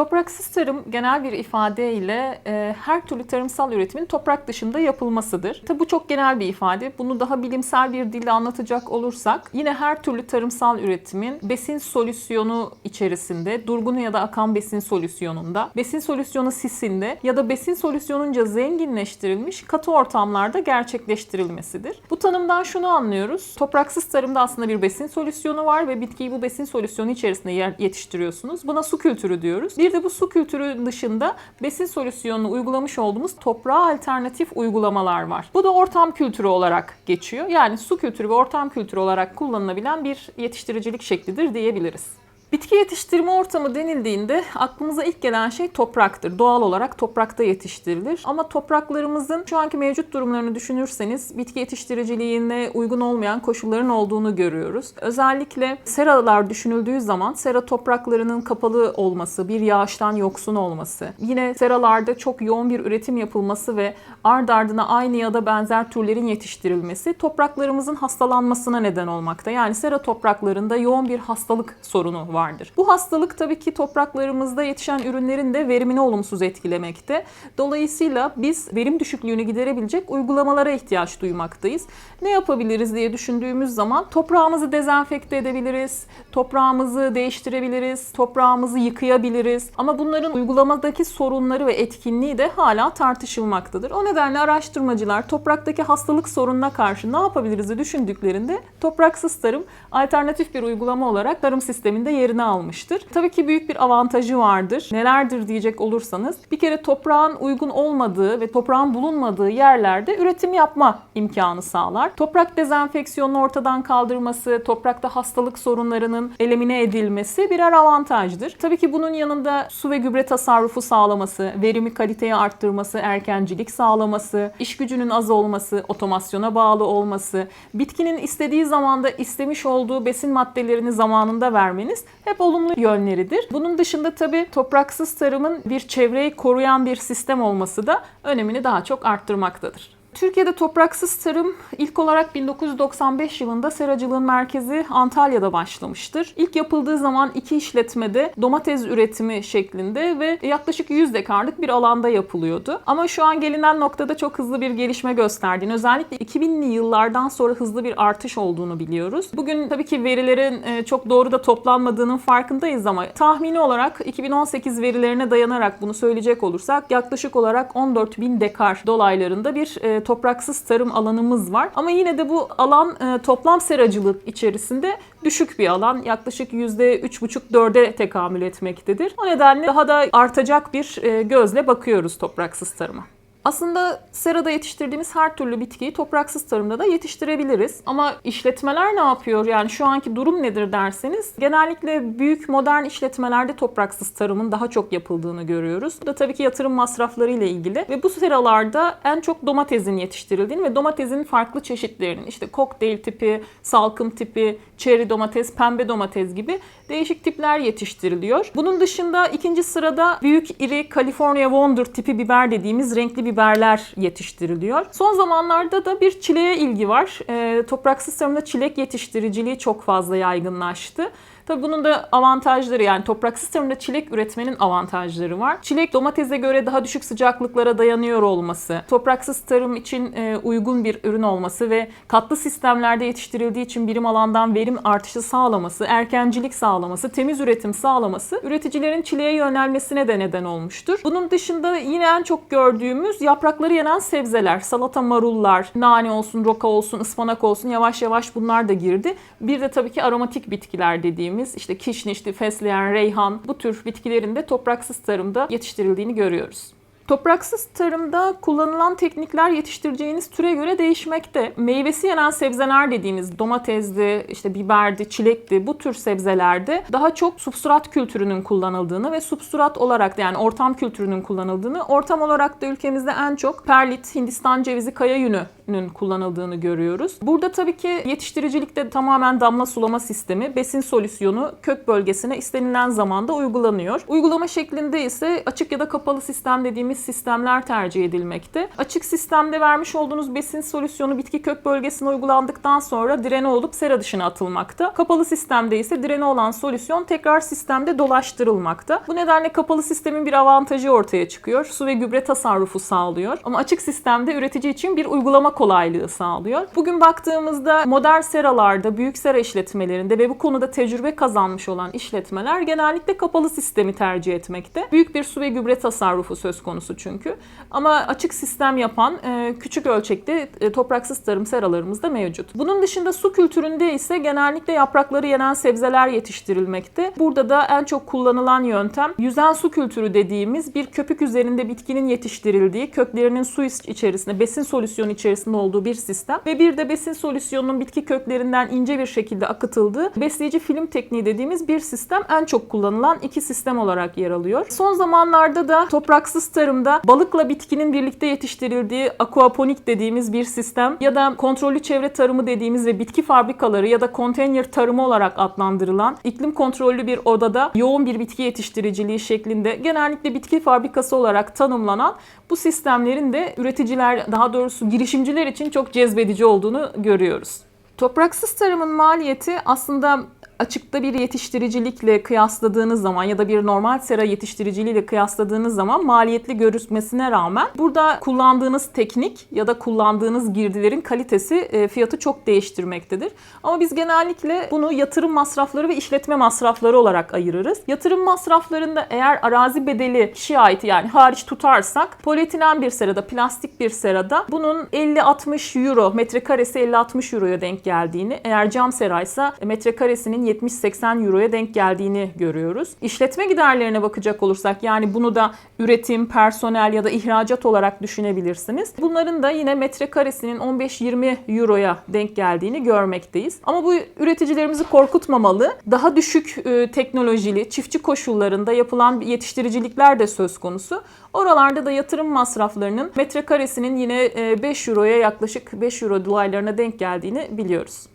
Topraksız tarım genel bir ifadeyle e, her türlü tarımsal üretimin toprak dışında yapılmasıdır. Tabi bu çok genel bir ifade. Bunu daha bilimsel bir dille anlatacak olursak yine her türlü tarımsal üretimin besin solüsyonu içerisinde, durgun ya da akan besin solüsyonunda, besin solüsyonu sisinde ya da besin solüsyonunca zenginleştirilmiş katı ortamlarda gerçekleştirilmesidir. Bu tanımdan şunu anlıyoruz. Topraksız tarımda aslında bir besin solüsyonu var ve bitkiyi bu besin solüsyonu içerisinde yetiştiriyorsunuz. Buna su kültürü diyoruz. Bir de bu su kültürü dışında besin solüsyonunu uygulamış olduğumuz toprağa alternatif uygulamalar var. Bu da ortam kültürü olarak geçiyor. Yani su kültürü ve ortam kültürü olarak kullanılabilen bir yetiştiricilik şeklidir diyebiliriz. Bitki yetiştirme ortamı denildiğinde aklımıza ilk gelen şey topraktır. Doğal olarak toprakta yetiştirilir. Ama topraklarımızın şu anki mevcut durumlarını düşünürseniz bitki yetiştiriciliğine uygun olmayan koşulların olduğunu görüyoruz. Özellikle seralar düşünüldüğü zaman sera topraklarının kapalı olması, bir yağıştan yoksun olması, yine seralarda çok yoğun bir üretim yapılması ve ard ardına aynı ya da benzer türlerin yetiştirilmesi topraklarımızın hastalanmasına neden olmakta. Yani sera topraklarında yoğun bir hastalık sorunu vardır. Bu hastalık tabii ki topraklarımızda yetişen ürünlerin de verimini olumsuz etkilemekte. Dolayısıyla biz verim düşüklüğünü giderebilecek uygulamalara ihtiyaç duymaktayız. Ne yapabiliriz diye düşündüğümüz zaman toprağımızı dezenfekte edebiliriz, toprağımızı değiştirebiliriz, toprağımızı yıkayabiliriz. Ama bunların uygulamadaki sorunları ve etkinliği de hala tartışılmaktadır. O nedenle araştırmacılar topraktaki hastalık sorununa karşı ne yapabiliriz düşündüklerinde topraksız tarım alternatif bir uygulama olarak tarım sisteminde yerini almıştır. Tabii ki büyük bir avantajı vardır. Nelerdir diyecek olursanız bir kere toprağın uygun olmadığı ve toprağın bulunmadığı yerlerde üretim yapma imkanı sağlar. Toprak dezenfeksiyonunu ortadan kaldırması, toprakta hastalık sorunlarının elimine edilmesi birer avantajdır. Tabii ki bunun yanında su ve gübre tasarrufu sağlaması, verimi kaliteyi arttırması, erkencilik sağlaması, iş gücünün az olması, otomasyona bağlı olması, bitkinin istediği zamanda istemiş olduğu besin maddelerini zamanında vermeniz hep olumlu yönleridir. Bunun dışında tabii topraksız tarımın bir çevreyi koruyan bir sistem olması da önemini daha çok arttırmaktadır. Türkiye'de topraksız tarım ilk olarak 1995 yılında seracılığın merkezi Antalya'da başlamıştır. İlk yapıldığı zaman iki işletmede domates üretimi şeklinde ve yaklaşık 100 dekarlık bir alanda yapılıyordu. Ama şu an gelinen noktada çok hızlı bir gelişme gösterdiğini, özellikle 2000'li yıllardan sonra hızlı bir artış olduğunu biliyoruz. Bugün tabii ki verilerin e, çok doğru da toplanmadığının farkındayız ama tahmini olarak 2018 verilerine dayanarak bunu söyleyecek olursak yaklaşık olarak 14 bin dekar dolaylarında bir e, topraksız tarım alanımız var. Ama yine de bu alan e, toplam seracılık içerisinde düşük bir alan. Yaklaşık %3,5-4'e tekamül etmektedir. O nedenle daha da artacak bir e, gözle bakıyoruz topraksız tarıma. Aslında serada yetiştirdiğimiz her türlü bitkiyi topraksız tarımda da yetiştirebiliriz. Ama işletmeler ne yapıyor? Yani şu anki durum nedir derseniz genellikle büyük modern işletmelerde topraksız tarımın daha çok yapıldığını görüyoruz. Bu da tabii ki yatırım masrafları ile ilgili ve bu seralarda en çok domatesin yetiştirildiğini ve domatesin farklı çeşitlerinin işte kokteyl tipi, salkım tipi, çeri domates, pembe domates gibi değişik tipler yetiştiriliyor. Bunun dışında ikinci sırada büyük iri California Wonder tipi biber dediğimiz renkli biberler yetiştiriliyor. Son zamanlarda da bir çileğe ilgi var. E, topraksız tarımda çilek yetiştiriciliği çok fazla yaygınlaştı. Tabii bunun da avantajları yani topraksız tarımda çilek üretmenin avantajları var. Çilek domatese göre daha düşük sıcaklıklara dayanıyor olması, topraksız tarım için e, uygun bir ürün olması ve katlı sistemlerde yetiştirildiği için birim alandan verim artışı sağlaması, erkencilik sağlaması, temiz üretim sağlaması üreticilerin çileğe yönelmesine de neden olmuştur. Bunun dışında yine en çok gördüğümüz yaprakları yenen sebzeler, salata marullar, nane olsun, roka olsun, ıspanak olsun yavaş yavaş bunlar da girdi. Bir de tabii ki aromatik bitkiler dediğimiz işte kişnişli, fesleğen, reyhan bu tür bitkilerin de topraksız tarımda yetiştirildiğini görüyoruz. Topraksız tarımda kullanılan teknikler yetiştireceğiniz türe göre değişmekte. Meyvesi yenen sebzeler dediğimiz domatesdi, işte biberdi, çilekti bu tür sebzelerde daha çok substrat kültürünün kullanıldığını ve substrat olarak da yani ortam kültürünün kullanıldığını, ortam olarak da ülkemizde en çok perlit, Hindistan cevizi, kaya yünü solüsyonunun kullanıldığını görüyoruz. Burada tabii ki yetiştiricilikte tamamen damla sulama sistemi besin solüsyonu kök bölgesine istenilen zamanda uygulanıyor. Uygulama şeklinde ise açık ya da kapalı sistem dediğimiz sistemler tercih edilmekte. Açık sistemde vermiş olduğunuz besin solüsyonu bitki kök bölgesine uygulandıktan sonra direne olup sera dışına atılmakta. Kapalı sistemde ise direne olan solüsyon tekrar sistemde dolaştırılmakta. Bu nedenle kapalı sistemin bir avantajı ortaya çıkıyor. Su ve gübre tasarrufu sağlıyor. Ama açık sistemde üretici için bir uygulama kolaylığı sağlıyor. Bugün baktığımızda modern seralarda, büyük sera işletmelerinde ve bu konuda tecrübe kazanmış olan işletmeler genellikle kapalı sistemi tercih etmekte. Büyük bir su ve gübre tasarrufu söz konusu çünkü. Ama açık sistem yapan e, küçük ölçekte e, topraksız tarım seralarımız da mevcut. Bunun dışında su kültüründe ise genellikle yaprakları yenen sebzeler yetiştirilmekte. Burada da en çok kullanılan yöntem yüzen su kültürü dediğimiz bir köpük üzerinde bitkinin yetiştirildiği, köklerinin su içerisinde, besin solüsyonu içerisinde olduğu bir sistem ve bir de besin solüsyonunun bitki köklerinden ince bir şekilde akıtıldığı besleyici film tekniği dediğimiz bir sistem en çok kullanılan iki sistem olarak yer alıyor. Son zamanlarda da topraksız tarımda balıkla bitkinin birlikte yetiştirildiği aquaponik dediğimiz bir sistem ya da kontrollü çevre tarımı dediğimiz ve bitki fabrikaları ya da konteyner tarımı olarak adlandırılan iklim kontrollü bir odada yoğun bir bitki yetiştiriciliği şeklinde genellikle bitki fabrikası olarak tanımlanan bu sistemlerin de üreticiler daha doğrusu girişimciler için çok cezbedici olduğunu görüyoruz. Topraksız tarımın maliyeti aslında açıkta bir yetiştiricilikle kıyasladığınız zaman ya da bir normal sera yetiştiriciliğiyle kıyasladığınız zaman maliyetli görünmesine rağmen burada kullandığınız teknik ya da kullandığınız girdilerin kalitesi e, fiyatı çok değiştirmektedir. Ama biz genellikle bunu yatırım masrafları ve işletme masrafları olarak ayırırız. Yatırım masraflarında eğer arazi bedeli kişiye ait yani hariç tutarsak polietilen bir serada, plastik bir serada bunun 50-60 euro, metrekaresi 50-60 euroya denk geldiğini, eğer cam seraysa metrekaresinin 70-80 euroya denk geldiğini görüyoruz. İşletme giderlerine bakacak olursak yani bunu da üretim, personel ya da ihracat olarak düşünebilirsiniz. Bunların da yine metrekaresinin 15-20 euroya denk geldiğini görmekteyiz. Ama bu üreticilerimizi korkutmamalı. Daha düşük e, teknolojili, çiftçi koşullarında yapılan yetiştiricilikler de söz konusu. Oralarda da yatırım masraflarının metrekaresinin yine 5 euroya yaklaşık 5 euro dolaylarına denk geldiğini biliyoruz.